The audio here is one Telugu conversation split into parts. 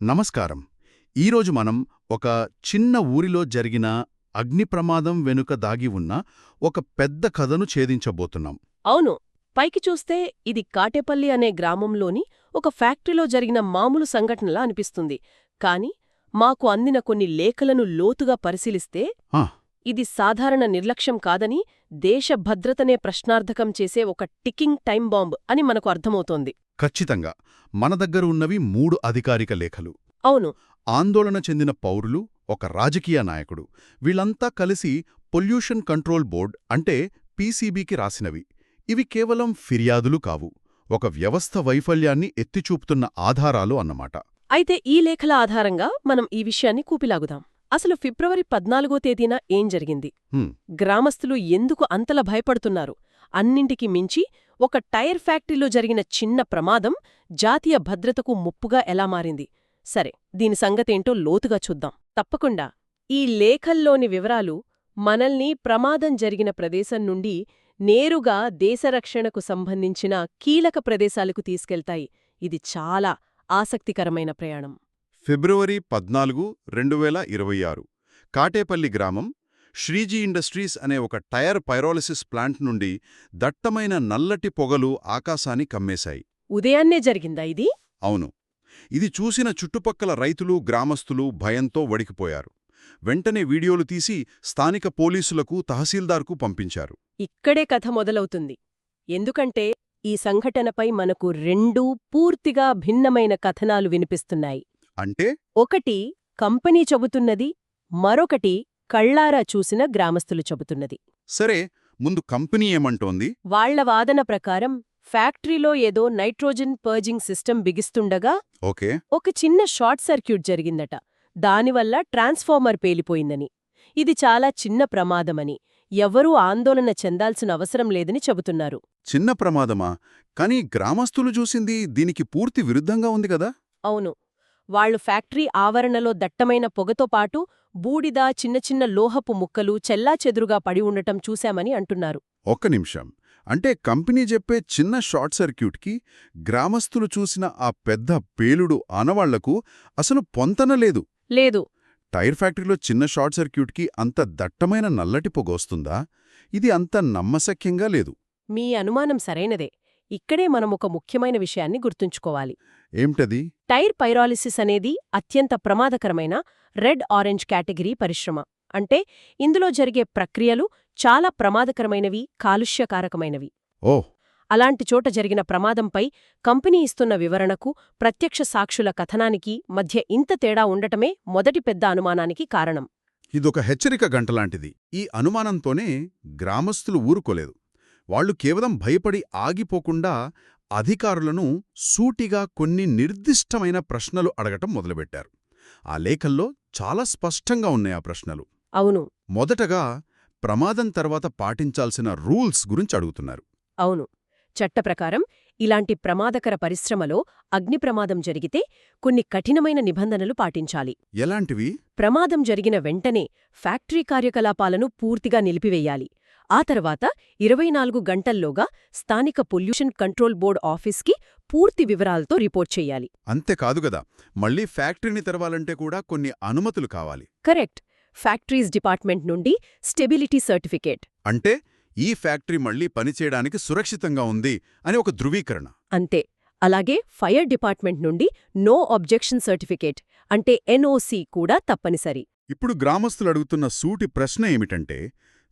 నమస్కారం. ఈరోజు మనం ఒక చిన్న ఊరిలో జరిగిన అగ్ని ప్రమాదం వెనుక దాగి ఉన్న ఒక పెద్ద కథను ఛేదించబోతున్నాం. అవును. పైకి చూస్తే ఇది కాటేపల్లి అనే గ్రామంలోని ఒక ఫ్యాక్టరీలో జరిగిన మామూలు సంఘటనలా అనిపిస్తుంది. కాని మాకు అందిన కొన్ని లేఖలను లోతుగా పరిశీలిస్తే ఇది సాధారణ నిర్లక్ష్యం కాదని దేశ భద్రతనే ప్రశ్నార్థకం చేసే ఒక టికింగ్ టైం బాంబ్ అని మనకు అర్థమవుతోంది. ఖచ్చితంగా మన దగ్గర ఉన్నవి మూడు అధికారిక లేఖలు. అవును. ఆందోళన చెందిన పౌరులు ఒక రాజకీయ నాయకుడు వీళ్ళంతా కలిసి పొల్యూషన్ కంట్రోల్ బోర్డ్ అంటే పీసీబీకి రాసినవి. ఇవి కేవలం ఫిర్యాదులు కావు ఒక వ్యవస్థ వైఫల్యాన్ని ఎత్తిచూపుతున్న ఆధారాలు అన్నమాట. అయితే ఈ లేఖల ఆధారంగా మనం ఈ విషయాన్ని కూపిలాగుదాం. అసలు ఫిబ్రవరి పద్నాలుగో తేదీన ఏం జరిగింది? గ్రామస్తులు ఎందుకు అంతలా భయపడుతున్నారు? అన్నింటికి మించి ఒక టైర్ ఫ్యాక్టరీలో జరిగిన చిన్న ప్రమాదం జాతీయ భద్రతకు ముప్పుగా ఎలా మారింది. సరే దీని సంగతేంటో లోతుగా చూద్దాం. తప్పకుండా ఈ లేఖల్లోని వివరాలు మనల్ని ప్రమాదం జరిగిన ప్రదేశం నుండి నేరుగా దేశరక్షణకు సంబంధించిన కీలక ప్రదేశాలకు తీసుకెళ్తాయి. ఇది చాలా ఆసక్తికరమైన ప్రయాణం. ఫిబ్రవరి పద్నాలుగు రెండు వేల ఇరవై ఆరు కాటేపల్లి గ్రామం శ్రీజీ ఇండస్ట్రీస్ అనే ఒక టైర్ పైరాలిసిస్ ప్లాంట్ నుండి దట్టమైన నల్లటి పొగలు ఆకాశాన్ని కమ్మేశాయి. ఉదయాన్నే జరిగిందా ఇది? అవును. ఇది చూసిన చుట్టుపక్కల రైతులు గ్రామస్తులు భయంతో వడికిపోయారు వెంటనే వీడియోలు తీసి స్థానిక పోలీసులకు తహసీల్దార్కు పంపించారు. ఇక్కడే కథ మొదలవుతుంది. ఎందుకంటే ఈ సంఘటనపై మనకు రెండూ పూర్తిగా భిన్నమైన కథనాలు వినిపిస్తున్నాయి. అంటే? ఒకటి కంపెనీ చెబుతున్నది మరొకటి కళ్ళారా చూసిన గ్రామస్తులు చెబుతున్నది. సరే ముందు కంపెనీ ఏమంటోంది? వాళ్ళ వాదన ప్రకారం ఫ్యాక్టరీలో ఏదో నైట్రోజన్ పర్జింగ్ సిస్టమ్ బిగిస్తుండగా ఓకే. ఒక చిన్న షార్ట్ సర్క్యూట్ జరిగిందట. దానివల్ల ట్రాన్స్ఫార్మర్ పేలిపోయిందని. ఇది చాలా చిన్న ప్రమాదమని. ఎవరూ ఆందోళన చెందాల్సిన అవసరం లేదని చెబుతున్నారు. చిన్న ప్రమాదమా? కానీ గ్రామస్తులు చూసింది దీనికి పూర్తి విరుద్ధంగా ఉంది కదా? అవును. వాళ్ళు ఫ్యాక్టరీ ఆవరణలో దట్టమైన పొగతో పాటు బూడిద చిన్న చిన్న లోహపు ముక్కలు చెల్లాచెదురుగా పడి ఉండటం చూశామని అంటున్నారు. ఒక్క నిమిషం. అంటే కంపెనీ చెప్పే చిన్న షార్ట్ సర్క్యూట్కి గ్రామస్తులు చూసిన ఆ పెద్ద పేలుడు ఆనవాళ్ళకు అసలు పొంతనలేదు లేదు. టైర్ ఫ్యాక్టరీలో చిన్న షార్ట్ సర్క్యూట్కి అంత దట్టమైన నల్లటి పొగొస్తుందా ఇది అంత నమ్మశక్యంగా లేదు. మీ అనుమానం సరైనదే. ఇక్కడే మనం ఒక ముఖ్యమైన విషయాన్ని గుర్తుంచుకోవాలి. ఏమిటది? టైర్ పైరాలిసిస్ అనేది అత్యంత ప్రమాదకరమైన రెడ్ ఆరెంజ్ కేటగిరీ పరిశ్రమ. అంటే ఇందులో జరిగే ప్రక్రియలు చాలా ప్రమాదకరమైనవి కాలుష్యకారకమైనవి. ఓ! అలాంటి చోట జరిగిన ప్రమాదంపై కంపెనీ ఇస్తున్న వివరణకు ప్రత్యక్ష సాక్షుల కథనానికి మధ్య ఇంత తేడా ఉండటమే మొదటి పెద్ద అనుమానానికి కారణం. ఇదొక హెచ్చరిక గంటలాంటిది. ఈ అనుమానంతోనే గ్రామస్తులు ఊరుకోలేదు. వాళ్ళు కేవలం భయపడి ఆగిపోకుండా అధికారులను సూటిగా కొన్ని నిర్దిష్టమైన ప్రశ్నలు అడగటం మొదలుపెట్టారు. ఆ లేఖల్లో చాలా స్పష్టంగా ఉన్నాయి ఆ ప్రశ్నలు. అవును. మొదటగా ప్రమాదం తర్వాత పాటించాల్సిన రూల్స్ గురించి అడుగుతున్నారు. అవును. చట్ట ప్రకారం ఇలాంటి ప్రమాదకర పరిశ్రమలో అగ్ని ప్రమాదం జరిగితే కొన్ని కఠినమైన నిబంధనలు పాటించాలి. ఎలాంటివి? ప్రమాదం జరిగిన వెంటనే ఫ్యాక్టరీ కార్యకలాపాలను పూర్తిగా నిలిపివేయాలి. ఆ తర్వాత ఇరవై నాలుగు గంటల్లోగా స్థానిక పొల్యూషన్ కంట్రోల్ బోర్డ్ ఆఫీస్కి పూర్తి వివరాలతో రిపోర్ట్ చెయ్యాలి అంతేకాదు గదా మళ్ళీ ఫ్యాక్టరీని తెరవాలంటే కూడా కొన్ని అనుమతులు కావాలి. కరెక్ట్. ఫ్యాక్టరీస్ డిపార్ట్మెంట్ నుండి స్టెబిలిటీ సర్టిఫికేట్. అంటే ఈ ఫ్యాక్టరీ మళ్ళీ పనిచేయడానికి సురక్షితంగా ఉంది అని ఒక ధృవీకరణ. అంతే. అలాగే ఫైర్ డిపార్ట్మెంట్ నుండి నో అబ్జెక్షన్ సర్టిఫికేట్ అంటే ఎన్ఓసి కూడా తప్పనిసరి. ఇప్పుడు గ్రామస్తులు అడుగుతున్న సూటి ప్రశ్న ఏమిటంటే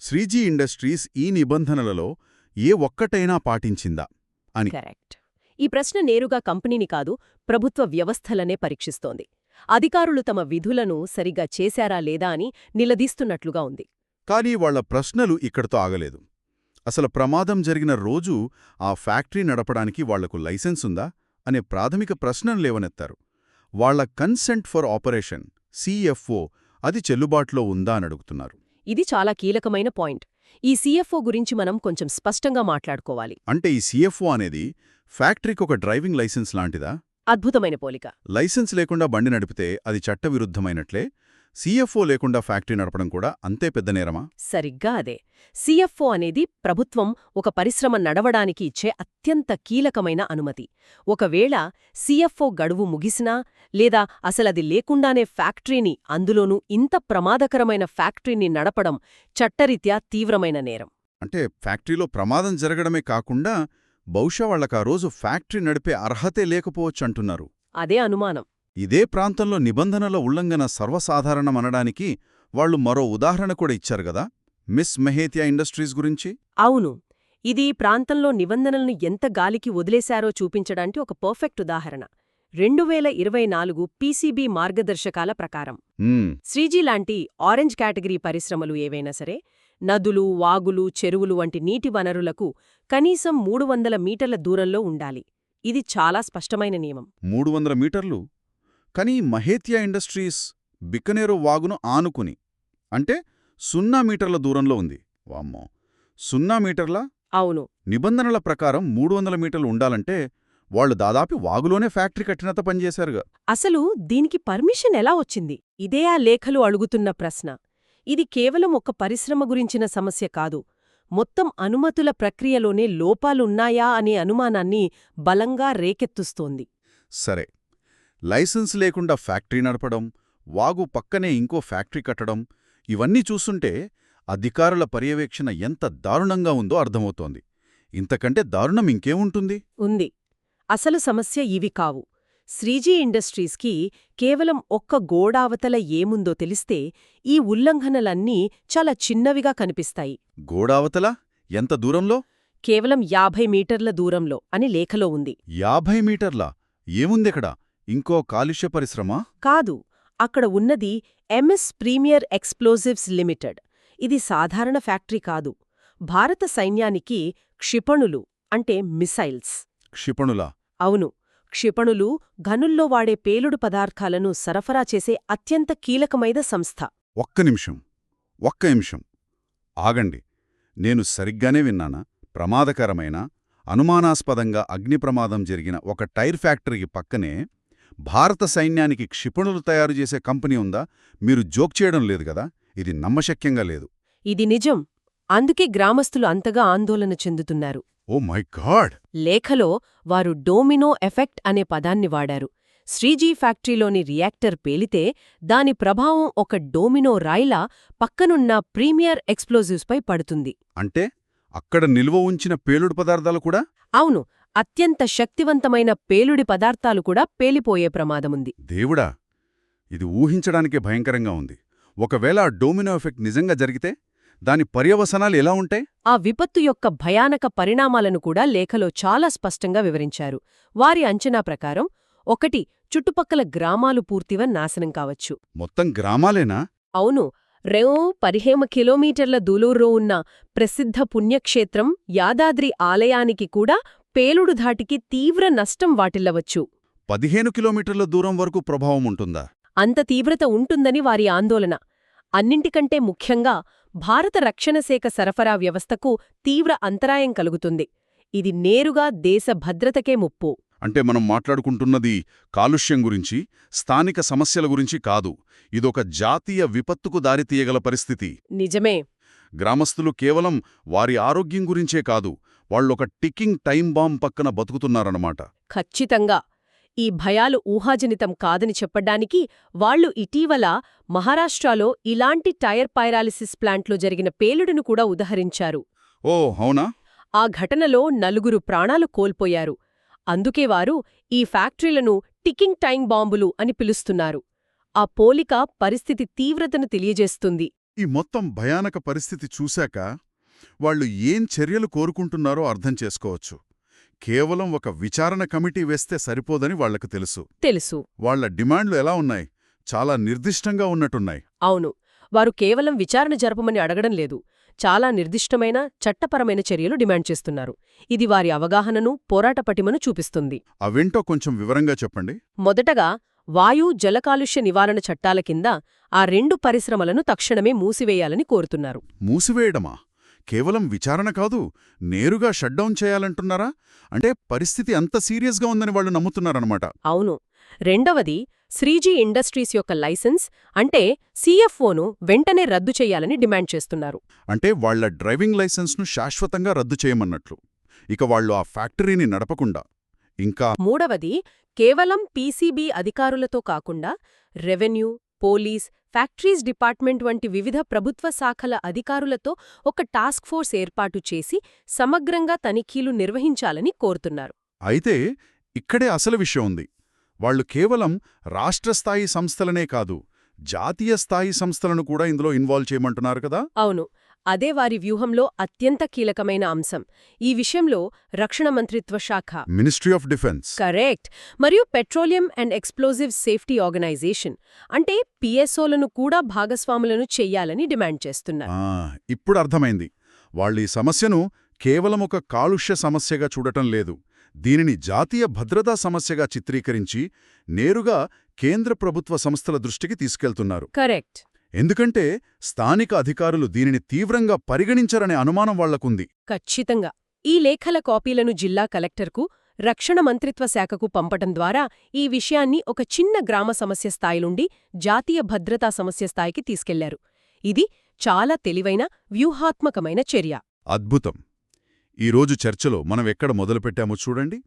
శ్రీజీ ఇండస్ట్రీస్ ఈ నిబంధనలలో ఏ ఒక్కటైనా పాటించిందా? అని. కరెక్ట్. ఈ ప్రశ్న నేరుగా కంపెనీని కాదు ప్రభుత్వ వ్యవస్థలనే పరీక్షిస్తోంది. అధికారులు తమ విధులను సరిగా చేశారా లేదా అని నిలదీస్తున్నట్లుగా ఉంది. కానీ వాళ్ళ ప్రశ్నలు ఇక్కడితో ఆగలేదు. అసలు ప్రమాదం జరిగిన రోజు ఆ ఫ్యాక్టరీ నడపడానికి వాళ్ళకు లైసెన్స్ ఉందా? అనే ప్రాథమిక ప్రశ్నలు లేవనెత్తారు. వాళ్ళ కన్సెంట్ ఫర్ ఆపరేషన్ సిఎఫ్ఓ అది చెల్లుబాటులో ఉందా అని అడుగుతున్నారు. ఇది చాలా కీలకమైన పాయింట్. ఈ సీఎఫ్ఓ గురించి మనం కొంచెం స్పష్టంగా మాట్లాడుకోవాలి. అంటే ఈ సిఎఫ్ఓ అనేది ఫ్యాక్టరీకి ఒక డ్రైవింగ్ లైసెన్స్ లాంటిదా? అద్భుతమైన పోలిక. లైసెన్స్ లేకుండా బండి నడిపితే అది చట్టవిరుద్ధమైనట్లే? సీఎఫ్ఓ లేకుండా ఫ్యాక్టరీ నడపడం కూడా అంతే పెద్ద నేరమా? సరిగ్గా అదే. సీఎఫ్ఓ అనేది ప్రభుత్వం ఒక పరిశ్రమ నడవడానికి ఇచ్చే అత్యంత కీలకమైన అనుమతి. ఒకవేళ సీఎఫ్ఓ గడువు ముగిసినా లేదా అసలది లేకుండానే ఫ్యాక్టరీని అందులోనూ ఇంత ప్రమాదకరమైన ఫ్యాక్టరీని నడపడం చట్టరీత్యా తీవ్రమైన నేరం. అంటే ఫ్యాక్టరీలో ప్రమాదం జరగడమే కాకుండా బహుశా వాళ్ళకా రోజు ఫ్యాక్టరీ నడిపే అర్హతే లేకపోవచ్చు అంటున్నారు అదే అనుమానం. ఇదే ప్రాంతంలో నిబంధనల ఉల్లంఘన సర్వసాధారణమనడానికి వాళ్ళు మరో ఉదాహరణ కూడా ఇచ్చారు గదా మిస్ మెహేతియా ఇండస్ట్రీస్ గురించి? అవును. ఇది ఈ ప్రాంతంలో నిబంధనలను ఎంత గాలికి వదిలేశారో చూపించడానికి ఒక పర్ఫెక్ట్ ఉదాహరణ. రెండు వేల ఇరవై నాలుగు పీసీబీ మార్గదర్శకాల ప్రకారం. శ్రీజీ లాంటి ఆరెంజ్ కేటగిరీ పరిశ్రమలు ఏవైనా సరే నదులు వాగులు చెరువులు వంటి నీటి వనరులకు కనీసం మూడు వందల మీటర్ల దూరంలో ఉండాలి. ఇది చాలా స్పష్టమైన నియమం. మూడు వందల మీటర్లు? కానీ మహేతియా ఇండస్ట్రీస్ బిక్కనేరు వాగును ఆనుకుని అంటే సున్నా మీటర్ల దూరంలో ఉంది. వామ్మో! సున్నా మీటర్ల? అవును. నిబంధనల ప్రకారం మూడు వందల మీటర్లు ఉండాలంటే వాళ్ళు దాదాపు వాగులోనే ఫ్యాక్టరీ కట్టినంత పనిచేశారుగా. అసలు దీనికి పర్మిషన్ ఎలా వచ్చింది? ఇదే ఆ లేఖలు అడుగుతున్న ప్రశ్న. ఇది కేవలం ఒక పరిశ్రమ గురించిన సమస్య కాదు. మొత్తం అనుమతుల ప్రక్రియలోనే లోపాలున్నాయా అనే అనుమానాన్ని బలంగా రేకెత్తుస్తోంది. సరే. లైసెన్స్ లేకుండా ఫ్యాక్టరీ నడపడం వాగు పక్కనే ఇంకో ఫ్యాక్టరీ కట్టడం ఇవన్నీ చూస్తుంటే అధికారుల పర్యవేక్షణ ఎంత దారుణంగా ఉందో అర్థమవుతోంది. ఇంతకంటే దారుణం ఇంకేముంటుంది? ఉంది. అసలు సమస్య ఇవి కావు. శ్రీజీ ఇండస్ట్రీస్కి కేవలం ఒక్క గోడావతల ఏముందో తెలిస్తే ఈ ఉల్లంఘనలన్నీ చాలా చిన్నవిగా కనిపిస్తాయి. గోడావతల? ఎంత దూరంలో? కేవలం యాభై మీటర్ల దూరంలో అని లేఖలో ఉంది. యాభై మీటర్ల? ఏముందెక్కడ? ఇంకో కాలుష్య పరిశ్రమ? కాదు అక్కడ ఉన్నది ఎంఎస్ ప్రీమియర్ ఎక్స్ప్లోజివ్స్ లిమిటెడ్. ఇది సాధారణ ఫ్యాక్టరీ కాదు. భారత సైన్యానికి క్షిపణులు అంటే మిసైల్స్. క్షిపణుల? అవును. క్షిపణులు గనుల్లో వాడే పేలుడు పదార్థాలను సరఫరా చేసే అత్యంత కీలకమైన సంస్థ. ఒక్క నిమిషం. ఒక్క నిమిషం. ఆగండి. నేను సరిగ్గానే విన్నానా? ప్రమాదకరమైన అనుమానాస్పదంగా అగ్నిప్రమాదం జరిగిన ఒక టైర్ ఫ్యాక్టరీకి పక్కనే భారత సైన్యానికి క్షిపణులు తయారు చేసే కంపెనీ ఉందా? మీరు జోక్ చేయడం లేదు కదా? ఇది నమ్మశక్యంగా లేదు. ఇది నిజం. అందుకే గ్రామస్తులు అంతగా ఆందోళన చెందుతున్నారు. Oh my god! లేఖలో వారు డోమినో ఎఫెక్ట్ అనే పదాన్ని వాడారు. శ్రీజీ ఫ్యాక్టరీలోని రియాక్టర్ పేలితే దాని ప్రభావం ఒక డోమినో రాయిలా పక్కనున్న ప్రీమియర్ ఎక్స్ప్లోజివ్స్పై పడుతుంది. అంటే అక్కడ నిల్వ ఉంచిన పేలుడు పదార్థాలు కూడా? అవును అత్యంత శక్తివంతమైన పేలుడి పదార్థాలు కూడా పేలిపోయే ప్రమాదముంది. దేవుడా ఇది ఊహించడానికే భయంకరంగా ఉంది. ఒకవేళ ఆ డోమినో ఎఫెక్ట్ నిజంగా జరిగితే? దాని పర్యవసనాలు ఎలా ఉంటాయి? ఆ విపత్తు యొక్క భయానక పరిణామాలను కూడా లేఖలో చాలా స్పష్టంగా వివరించారు. వారి అంచనా ప్రకారం ఒకటి చుట్టుపక్కల గ్రామాలు పూర్తిగా నాశనం కావచ్చు. మొత్తం గ్రామాలేనా? అవును. రెవో పదిహేమ కిలోమీటర్ల దూలూర్లో ఉన్న ప్రసిద్ధ పుణ్యక్షేత్రం యాదాద్రి ఆలయానికి కూడా పేలుడు ధాటికి తీవ్ర నష్టం వాటిల్లవచ్చు. పదిహేను కిలోమీటర్ల దూరం వరకు ప్రభావం ఉంటుందా? అంత తీవ్రత ఉంటుందని వారి ఆందోళన. అన్నింటికంటే ముఖ్యంగా భారత రక్షణ శాఖ సరఫరా వ్యవస్థకు తీవ్ర అంతరాయం కలుగుతుంది. ఇది నేరుగా దేశ భద్రతకే ముప్పు. అంటే మనం మాట్లాడుకుంటున్నది కాలుష్యం గురించి స్థానిక సమస్యల గురించి కాదు. ఇదొక జాతీయ విపత్తుకు దారితీయగల పరిస్థితి. నిజమే. గ్రామస్తులు కేవలం వారి ఆరోగ్యం గురించే కాదు వాళ్ళొక టికింగ్ టైం బాంబ్ పక్కన బతుకుతున్నారన్నమాట. ఖచ్చితంగా. ఈ భయాలు ఊహాజనితం కాదని చెప్పడానికి వాళ్ళు ఇటీవల మహారాష్ట్రలో ఇలాంటి టైర్ పైరాలిసిస్ ప్లాంట్లో జరిగిన పేలుడును కూడా ఉదహరించారు. ఓ అవునా? ఆ ఘటనలో నలుగురు ప్రాణాలు కోల్పోయారు. అందుకే వారు ఈ ఫ్యాక్టరీలను టికింగ్ టైం బాంబులు అని పిలుస్తున్నారు. ఆ పోలిక పరిస్థితి తీవ్రతను తెలియజేస్తుంది. ఈ మొత్తం భయానక పరిస్థితి చూశాక వాళ్ళు ఏం చర్యలు కోరుకుంటున్నారో అర్థం చేసుకోవచ్చు. కేవలం ఒక విచారణ కమిటీ వేస్తే సరిపోదని వాళ్ళకు తెలుసు. తెలుసు. వాళ్ళ డిమాండ్లు ఎలా ఉన్నాయి? చాలా నిర్దిష్టంగా ఉన్నట్టున్నాయి. అవును. వారు కేవలం విచారణ జరపమని అడగడం లేదు. చాలా నిర్దిష్టమైన చట్టపరమైన చర్యలు డిమాండ్ చేస్తున్నారు. ఇది వారి అవగాహనను పోరాట పటిమను చూపిస్తుంది. అవేంటో కొంచెం వివరంగా చెప్పండి. మొదటగా వాయు జలకాలుష్య నివారణ చట్టాల కింద ఆ రెండు పరిశ్రమలను తక్షణమే మూసివేయాలని కోరుతున్నారు. మూసివేయడమా? కేవలం విచారణ కాదు నేరుగా షట్డౌన్ చేయాలంటున్నారా? అంటే పరిస్థితి అంత సీరియస్గా ఉందని వాళ్ళు నమ్ముతున్నారన్నమాట. అవును. రెండవది శ్రీజీ ఇండస్ట్రీస్ యొక్క లైసెన్స్ అంటే సీఎఫ్ఓను వెంటనే రద్దు చేయాలని డిమాండ్ చేస్తున్నారు. అంటే వాళ్ళ డ్రైవింగ్ లైసెన్స్ను శాశ్వతంగా రద్దు చేయమన్నట్లు. ఇక వాళ్ళు ఆ ఫ్యాక్టరీని నడపకుండా. ఇంకా మూడవది కేవలం పీసీబీ అధికారులతో కాకుండా రెవెన్యూ పోలీస్ ఫ్యాక్టరీస్ డిపార్ట్మెంట్ వంటి వివిధ ప్రభుత్వ శాఖల అధికారులతో ఒక టాస్క్ ఫోర్స్ ఏర్పాటు చేసి సమగ్రంగా తనిఖీలు నిర్వహించాలని కోరుతున్నారు. అయితే ఇక్కడే అసలు విషయం ఉంది. వాళ్ళు కేవలం రాష్ట్రస్థాయి సంస్థలనే కాదు జాతీయ స్థాయి సంస్థలను కూడా ఇందులో ఇన్వాల్వ్ చేయమంటున్నారు కదా? అవును. అదే వారి వ్యూహంలో అత్యంత కీలకమైన అంశం. ఈ విషయంలో రక్షణ మంత్రిత్వ శాఖ. Ministry of defence. కరెక్ట్. మరియు petroleum and explosive safety organisation అంటే పిఎస్ఓలను కూడా భాగస్వాములను చెయ్యాలని డిమాండ్ చేస్తున్నారు. ఇప్పుడు అర్థమైంది. వాళ్ళు ఈ సమస్యను కేవలం ఒక కాలుష్య సమస్యగా చూడటం లేదు. దీనిని జాతీయ భద్రతా సమస్యగా చిత్రీకరించి నేరుగా కేంద్ర ప్రభుత్వ సంస్థల దృష్టికి తీసుకెళ్తున్నారు. కరెక్ట్. ఎందుకంటే స్థానిక అధికారులు దీనిని తీవ్రంగా పరిగణించరనే అనుమానం వాళ్ళకుంది. ఖచ్చితంగా. ఈ లేఖల కాపీలను జిల్లా కలెక్టర్కు రక్షణ మంత్రిత్వ శాఖకు పంపటం ద్వారా ఈ విషయాన్ని ఒక చిన్న గ్రామ సమస్య స్థాయి నుండి జాతీయ భద్రతా సమస్య స్థాయికి తీసుకెళ్ళారు. ఇది చాలా తెలివైన వ్యూహాత్మకమైన చర్య. అద్భుతం. ఈరోజు చర్చలో మనం ఎక్కడ మొదలుపెట్టామో చూడండి.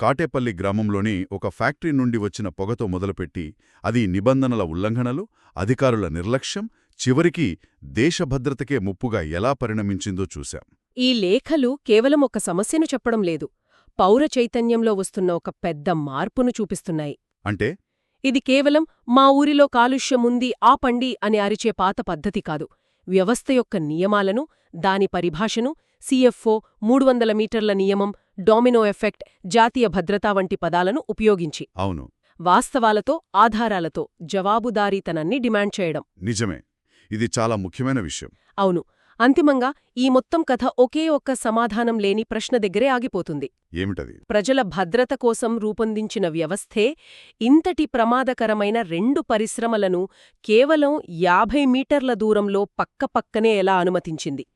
కాటేపల్లి గ్రామంలోని ఒక ఫ్యాక్టరీ నుండి వచ్చిన పొగతో మొదలుపెట్టి అది నిబంధనల ఉల్లంఘనలు అధికారుల నిర్లక్ష్యం చివరికి దేశభద్రతకే ముప్పుగా ఎలా పరిణమించిందో చూశాం. ఈ లేఖలు కేవలం ఒక సమస్యను చెప్పడం లేదు పౌర చైతన్యంలో వస్తున్న ఒక పెద్ద మార్పును చూపిస్తున్నాయి. అంటే? ఇది కేవలం మా ఊరిలో కాలుష్యముంది ఆపండి అని అరిచే పాత పద్ధతి కాదు. వ్యవస్థ యొక్క నియమాలను దాని పరిభాషను సిఎఫ్ఓ మూడు వందల మీటర్ల నియమం డామినో ఎఫెక్ట్ జాతీయ భద్రతా వంటి పదాలను ఉపయోగించి అవును. వాస్తవాలతో ఆధారాలతో జవాబుదారీతనాన్ని డిమాండ్ చేయడం. నిజమే. ఇది చాలా ముఖ్యమైన విషయం. అవును. అంతిమంగా ఈ మొత్తం కథ ఒకే ఒక్క సమాధానం లేని ప్రశ్న దగ్గరే ఆగిపోతుంది. ఏమిటది? ప్రజల భద్రత కోసం రూపొందించిన వ్యవస్థే ఇంతటి ప్రమాదకరమైన రెండు పరిశ్రమలను కేవలం యాభై మీటర్ల దూరంలో పక్కపక్కనే ఎలా అనుమతించింది?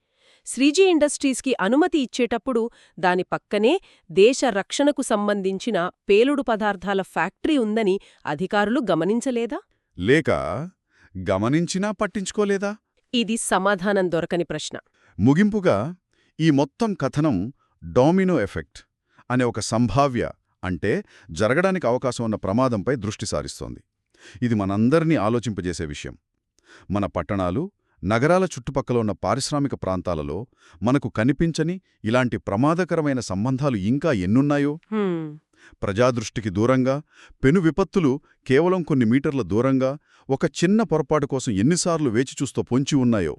శ్రీజీ ఇండస్ట్రీస్కి అనుమతి ఇచ్చేటప్పుడు దాని పక్కనే దేశ రక్షణకు సంబంధించిన పేలుడు పదార్థాల ఫ్యాక్టరీ ఉందని అధికారులు గమనించలేదా? లేక గమనించినా పట్టించుకోలేదా? ఇది సమాధానం దొరకని ప్రశ్న. ముగింపుగా ఈ మొత్తం కథనం డామినో ఎఫెక్ట్ అనే ఒక సంభావ్య అంటే జరగడానికి అవకాశం ఉన్న ప్రమాదంపై దృష్టి సారిస్తోంది. ఇది మనందరినీ ఆలోచింపజేసే విషయం. మన పట్టణాలు నగరాల చుట్టుపక్కల ఉన్న పారిశ్రామిక ప్రాంతాలలో మనకు కనిపించని ఇలాంటి ప్రమాదకరమైన సంబంధాలు ఇంకా ఎన్నున్నాయో. ప్రజాదృష్టికి దూరంగా పెను విపత్తులు కేవలం కొన్ని మీటర్ల దూరంగా ఒక చిన్న పొరపాటు కోసం ఎన్నిసార్లు వేచిచూస్తూ పొంచి ఉన్నాయో